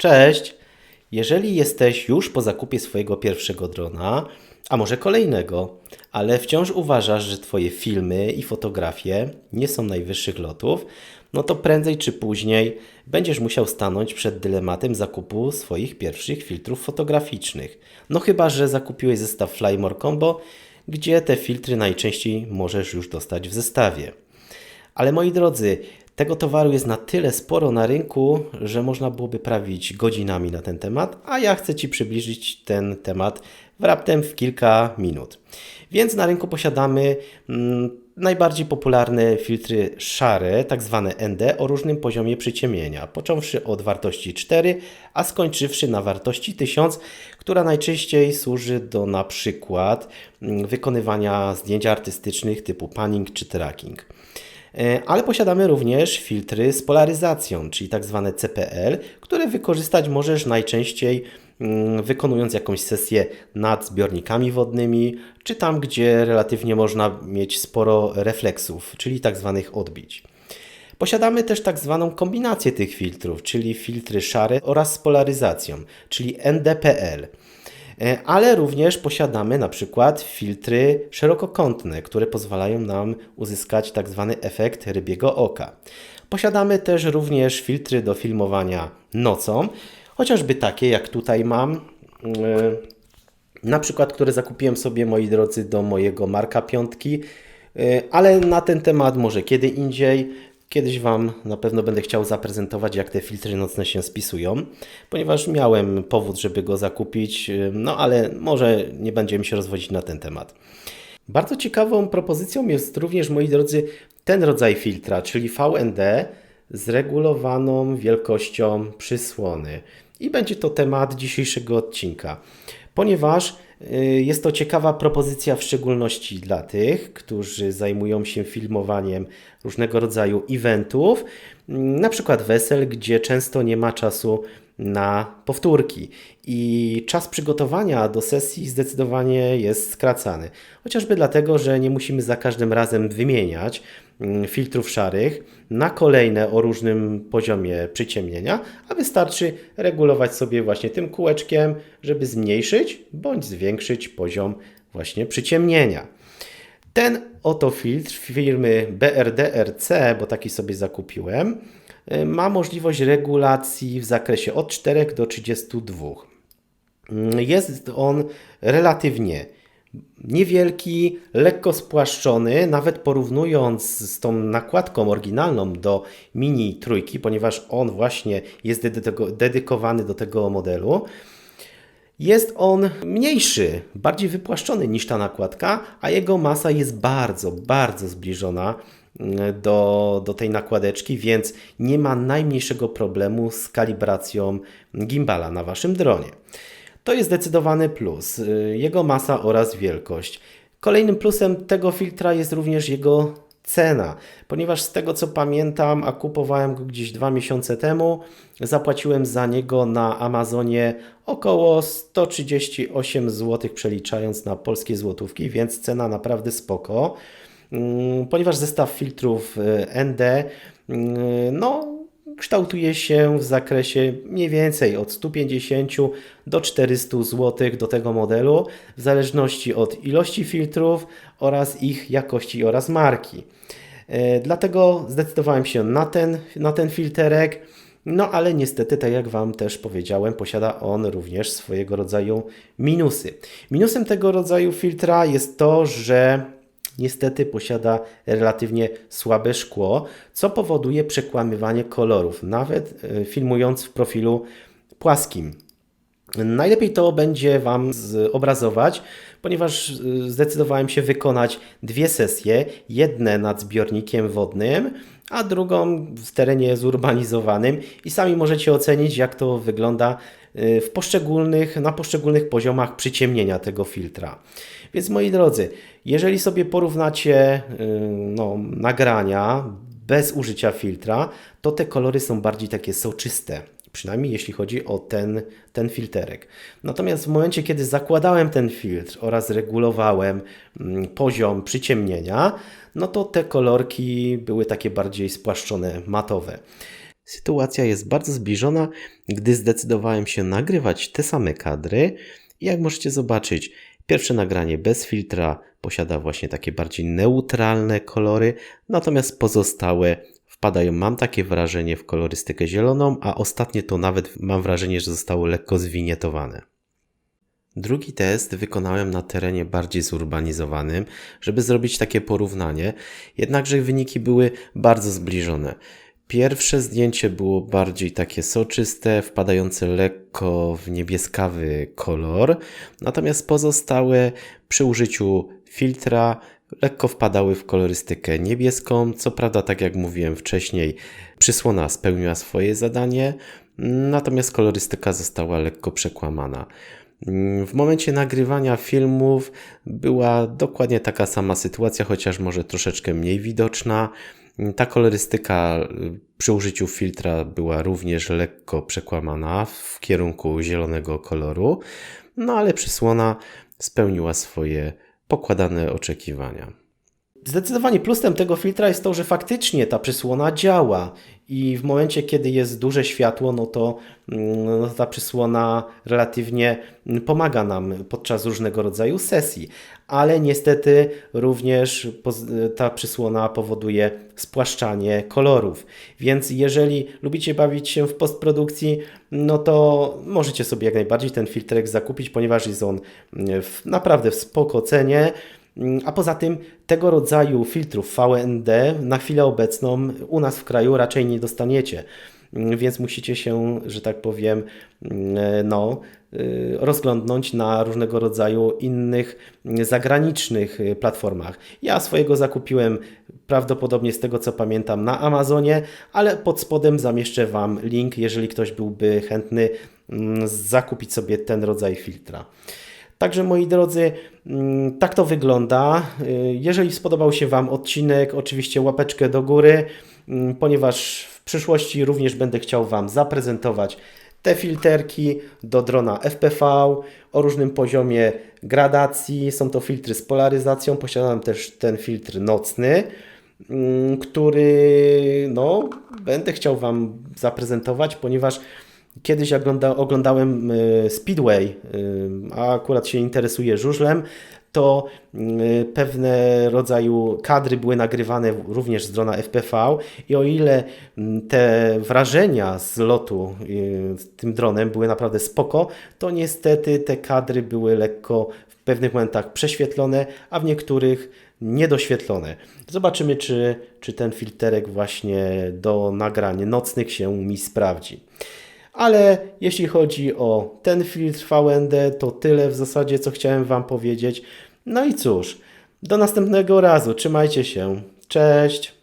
Cześć! Jeżeli jesteś już po zakupie swojego pierwszego drona, a może kolejnego, ale wciąż uważasz, że Twoje filmy i fotografie nie są najwyższych lotów, no to prędzej czy później będziesz musiał stanąć przed dylematem zakupu swoich pierwszych filtrów fotograficznych. No chyba, że zakupiłeś zestaw Flymore Combo, gdzie te filtry najczęściej możesz już dostać w zestawie. Ale moi drodzy, tego towaru jest na tyle sporo na rynku, że można byłoby prawić godzinami na ten temat, a ja chcę Ci przybliżyć ten temat w raptem w kilka minut. Więc na rynku posiadamy mm, najbardziej popularne filtry szare, tak zwane ND, o różnym poziomie przyciemnienia, począwszy od wartości 4, a skończywszy na wartości 1000, która najczęściej służy do na przykład mm, wykonywania zdjęć artystycznych typu panning czy tracking. E, ale posiadamy również filtry z polaryzacją, czyli tak zwane CPL, które wykorzystać możesz najczęściej mm, wykonując jakąś sesję nad zbiornikami wodnymi, czy tam, gdzie relatywnie można mieć sporo refleksów, czyli tak zwanych odbić. Posiadamy też tak zwaną kombinację tych filtrów, czyli filtry szare oraz z polaryzacją, czyli NDPL. E, ale również posiadamy na przykład filtry szerokokątne, które pozwalają nam uzyskać tak zwany efekt rybiego oka. Posiadamy też również filtry do filmowania nocą, chociażby takie jak tutaj mam. E, na przykład, które zakupiłem sobie, moi drodzy, do mojego Marka Piątki, e, ale na ten temat może kiedy indziej. Kiedyś Wam na pewno będę chciał zaprezentować, jak te filtry nocne się spisują, ponieważ miałem powód, żeby go zakupić, no ale może nie będziemy się rozwodzić na ten temat. Bardzo ciekawą propozycją jest również, moi drodzy, ten rodzaj filtra, czyli VND z regulowaną wielkością przysłony. I będzie to temat dzisiejszego odcinka, ponieważ y, jest to ciekawa propozycja, w szczególności dla tych, którzy zajmują się filmowaniem różnego rodzaju eventów, na przykład wesel, gdzie często nie ma czasu na powtórki i czas przygotowania do sesji zdecydowanie jest skracany. Chociażby dlatego, że nie musimy za każdym razem wymieniać mm, filtrów szarych na kolejne o różnym poziomie przyciemnienia, a wystarczy regulować sobie właśnie tym kółeczkiem, żeby zmniejszyć bądź zwiększyć poziom właśnie przyciemnienia. Ten oto filtr firmy BRDRC, bo taki sobie zakupiłem, ma możliwość regulacji w zakresie od 4 do 32. Mm, jest on relatywnie niewielki, lekko spłaszczony, nawet porównując z tą nakładką oryginalną do Mini trójki, ponieważ on właśnie jest dedykowany do tego modelu. Jest on mniejszy, bardziej wypłaszczony niż ta nakładka, a jego masa jest bardzo, bardzo zbliżona do, do tej nakładeczki, więc nie ma najmniejszego problemu z kalibracją gimbala na Waszym dronie. To jest zdecydowany plus, y, jego masa oraz wielkość. Kolejnym plusem tego filtra jest również jego cena, ponieważ z tego co pamiętam, a kupowałem go gdzieś dwa miesiące temu, zapłaciłem za niego na Amazonie około 138 zł, przeliczając na polskie złotówki, więc cena naprawdę spoko. Mm, ponieważ zestaw filtrów y, ND, mm, no kształtuje się w zakresie mniej więcej od 150 do 400 zł do tego modelu, w zależności od ilości filtrów oraz ich jakości oraz marki. E, dlatego zdecydowałem się na ten, na ten filterek. No ale niestety, tak jak Wam też powiedziałem, posiada on również swojego rodzaju minusy. Minusem tego rodzaju filtra jest to, że niestety posiada relatywnie słabe szkło, co powoduje przekłamywanie kolorów, nawet e, filmując w profilu płaskim. Najlepiej to będzie Wam zobrazować, ponieważ e, zdecydowałem się wykonać dwie sesje. Jedne nad zbiornikiem wodnym, a drugą w terenie zurbanizowanym i sami możecie ocenić, jak to wygląda w poszczególnych, na poszczególnych poziomach przyciemnienia tego filtra. Więc moi drodzy, jeżeli sobie porównacie y, no, nagrania bez użycia filtra, to te kolory są bardziej takie soczyste. Przynajmniej jeśli chodzi o ten, ten filterek. Natomiast w momencie, kiedy zakładałem ten filtr oraz regulowałem mm, poziom przyciemnienia, no to te kolorki były takie bardziej spłaszczone, matowe. Sytuacja jest bardzo zbliżona, gdy zdecydowałem się nagrywać te same kadry. Jak możecie zobaczyć, pierwsze nagranie bez filtra posiada właśnie takie bardziej neutralne kolory, natomiast pozostałe wpadają, mam takie wrażenie, w kolorystykę zieloną, a ostatnie to nawet mam wrażenie, że zostało lekko zwinietowane. Drugi test wykonałem na terenie bardziej zurbanizowanym, żeby zrobić takie porównanie, jednakże wyniki były bardzo zbliżone. Pierwsze zdjęcie było bardziej takie soczyste, wpadające lekko w niebieskawy kolor, natomiast pozostałe przy użyciu filtra lekko wpadały w kolorystykę niebieską. Co prawda, tak jak mówiłem wcześniej, przysłona spełniła swoje zadanie, natomiast kolorystyka została lekko przekłamana. W momencie nagrywania filmów była dokładnie taka sama sytuacja, chociaż może troszeczkę mniej widoczna. Ta kolorystyka przy użyciu filtra była również lekko przekłamana w kierunku zielonego koloru, no ale przysłona spełniła swoje pokładane oczekiwania. Zdecydowanie plusem tego filtra jest to, że faktycznie ta przysłona działa i w momencie, kiedy jest duże światło, no to mm, no ta przysłona relatywnie pomaga nam podczas różnego rodzaju sesji, ale niestety również ta przysłona powoduje spłaszczanie kolorów. Więc jeżeli lubicie bawić się w postprodukcji, no to możecie sobie jak najbardziej ten filtrek zakupić, ponieważ jest on w, naprawdę w spoko cenie. Mm, a poza tym tego rodzaju filtrów VND na chwilę obecną u nas w kraju raczej nie dostaniecie. Mm, więc musicie się, że tak powiem, mm, no, y, rozglądnąć na różnego rodzaju innych zagranicznych y, platformach. Ja swojego zakupiłem prawdopodobnie z tego co pamiętam na Amazonie, ale pod spodem zamieszczę Wam link, jeżeli ktoś byłby chętny zakupić sobie ten rodzaj filtra. Także moi drodzy, mm, tak to wygląda. Y, jeżeli spodobał się Wam odcinek, oczywiście łapeczkę do góry, mm, ponieważ w przyszłości również będę chciał Wam zaprezentować te filterki do drona FPV o różnym poziomie gradacji. Są to filtry z polaryzacją. Posiadam też ten filtr nocny, mm, który no, będę chciał Wam zaprezentować, ponieważ Kiedyś ogląda, oglądałem y, Speedway, y, a akurat się interesuje żużlem, to y, pewne rodzaju kadry były nagrywane również z drona FPV i o ile mm, te wrażenia z lotu z tym dronem były naprawdę spoko, to niestety te kadry były lekko w pewnych momentach prześwietlone, a w niektórych niedoświetlone. Zobaczymy, czy, czy ten filterek właśnie do nagrań nocnych się mi sprawdzi. Ale jeśli chodzi o ten filtr VND, to tyle w zasadzie, co chciałem Wam powiedzieć. No i cóż, do następnego razu. Trzymajcie się. Cześć.